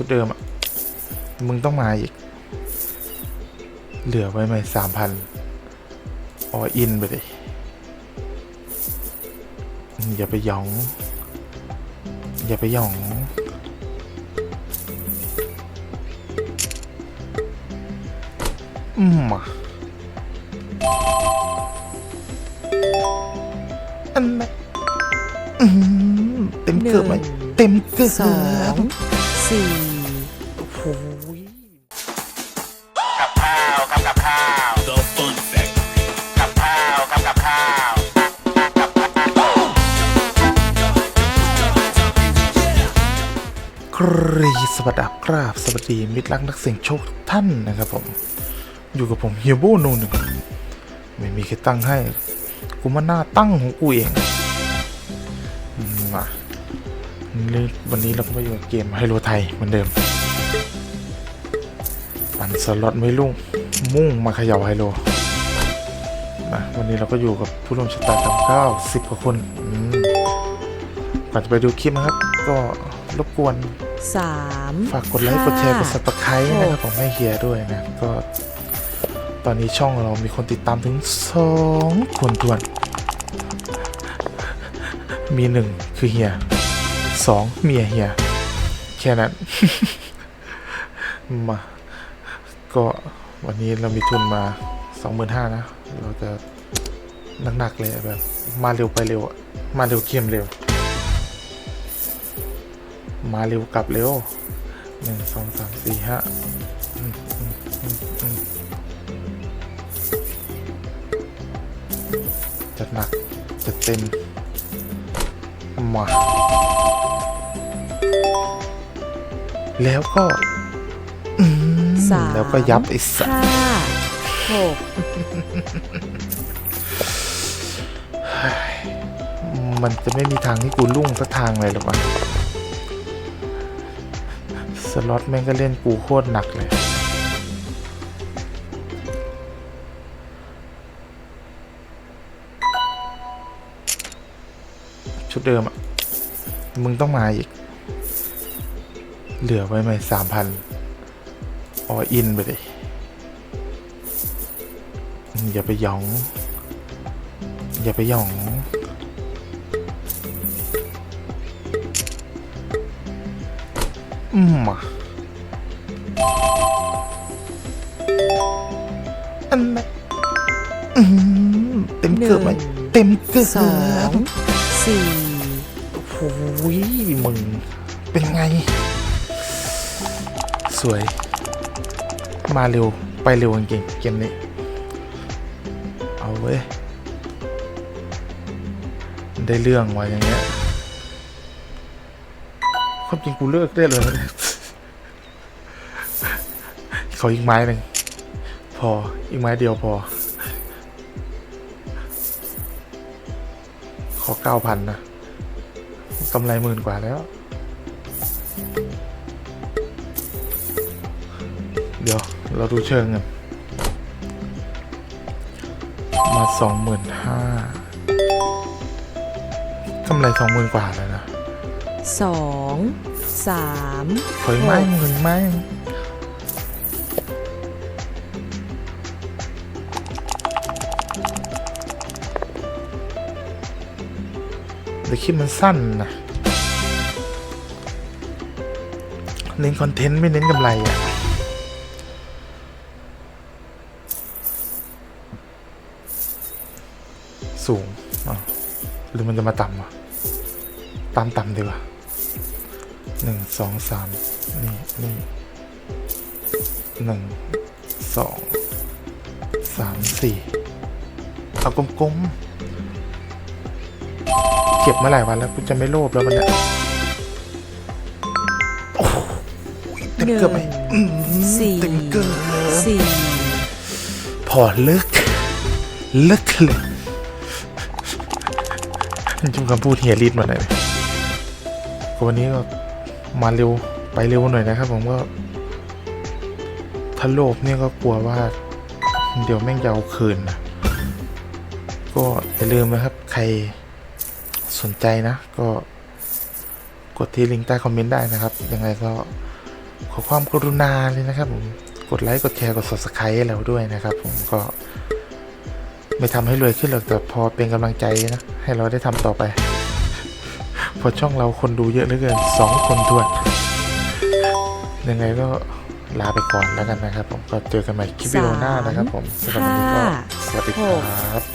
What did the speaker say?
ชุดเดิมอะมึงต้องมาอีก เหลือไว้ไหมสามพันออินไปเลยอย่าไปหยอง อย่าไปหยอง อืมอะอันนั้นอืมเต็มเกือบไหมเต็มเกือบสองสี่ ครีสวัสดีครับสวัสดีมิตรรักนักเสี่ยงโชคทุกท่านนะครับผม อยู่กับผมเฮียโบโนหนึ่งไม่มีใครตั้งให้ กูมาหน้าตั้งของกูเองมาวันนี้เราก็มาอยู่กับเกมไฮโลไทยเหมือนเดิมปั่นสล็อตไม่ลุ่งมุ่งมาเขย่าไฮโลมาวันนี้เราก็อยู่กับผู้ร่วมชะตากรรมเก้าสิบกว่าคนมก่อนจะไปดูคลิปนะครับ ก็รบกวน สามฝากกดไลค์กดแชร์กด subscribe นะครับผมให้เฮียด้วยนะก็ตอนนี้ช่องเรามีคนติดตามถึงสองคนทวน มีหนึ่งคือเฮียสองเมียเฮียแค่นั้น มา ก็วันนี้เรามีทุนมาสองหมื่นห้านะ เราจะหนักๆเลยแบบ มาเร็วไปเร็วอะมาเร็วเคียมเร็ว มาเร็วกลับเร็วหนึ่งสองสามสี่ห้าจัดหนัก จัดเต็มมาแล้วก็สามแล้วก็ยับไอ้สัสห้าหกมันจะไม่มีทางที่กูลุ่งสักทางเลยหรอกวะ ล็อตแม่งก็เล่นกูโคตรหนักเลย ชุดเดิมอะมึงต้องมาอีก เหลือไว้ไหมสามพันออินไปเลยอย่าไปหยอง อย่าไปหยอง มอะอันนั้นอืมเต็มเกือบไหมเต็มเกือบสองสี่โอ้ยมึง เป็นไง สวย มาเร็ว ไปเร็วจริงๆเกมนี้ เอาเว้ย ได้เรื่องว่ะอย่างเงี้ย ความจริงกูเลิกได้เลยขออีกไม้หนึ่งพออีกไม้เดียวพอ ขอเก้าพันนะกำไรหมื่นกว่าแล้ว เดี๋ยวเราดูเชิงกันมาสองหมื่นห้ากำไรสองหมื่นกว่าเลยนะ สองสามเฮ้ยไม่เงินไม่แต่คลิปมันสั้นนะเน้นคอนเทนต์ไม่เน้นกำไรอะสูงอะหรือมันจะมาต่ำอะตามต่ำดีกว่า หนึ่งสองสามนี่นี่หนึ่งสองสามสี่เอากลมๆเก็บมาหลายวันแล้วกูจะไม่โลภแล้วมันเนี่ยโอ้โหเต็มหนึ่งเกือบไหมอื้อหือสี่เต็มเกือบสี่พอเลิกเลิกเลยจำคำพูดเฮียรีดมาหน่อยก็วันนี้ก็ มาเร็วไปเร็วหน่อยนะครับ ผมก็ถ้าโลภเนี่ยก็กลัวว่า เดี๋ยวแม่งจะเอาคืนนะก็อย่าลืมนะครับ ใครสนใจนะ ก็กดที่ลิงก์ใต้คอมเมนต์ได้นะครับ ยังไงก็ขอความกรุณาเลยนะครับผมกดไลค์กดแชร์กด subscribe ให้เราด้วยนะครับ ผมก็ไม่ทำให้รวยขึ้นหรอกแต่พอเป็นกำลังใจนะ ให้เราได้ทำต่อไป พอช่องเราคนดูเยอะเหลือเกินสองคนทวน ยังไงก็ลาไปก่อนแล้วกันนะครับ ผมก็เจอกันใหม่คลิปวิดีโอหน้านะครับผมสำหรับวันนี้ก็สวัสดีครับ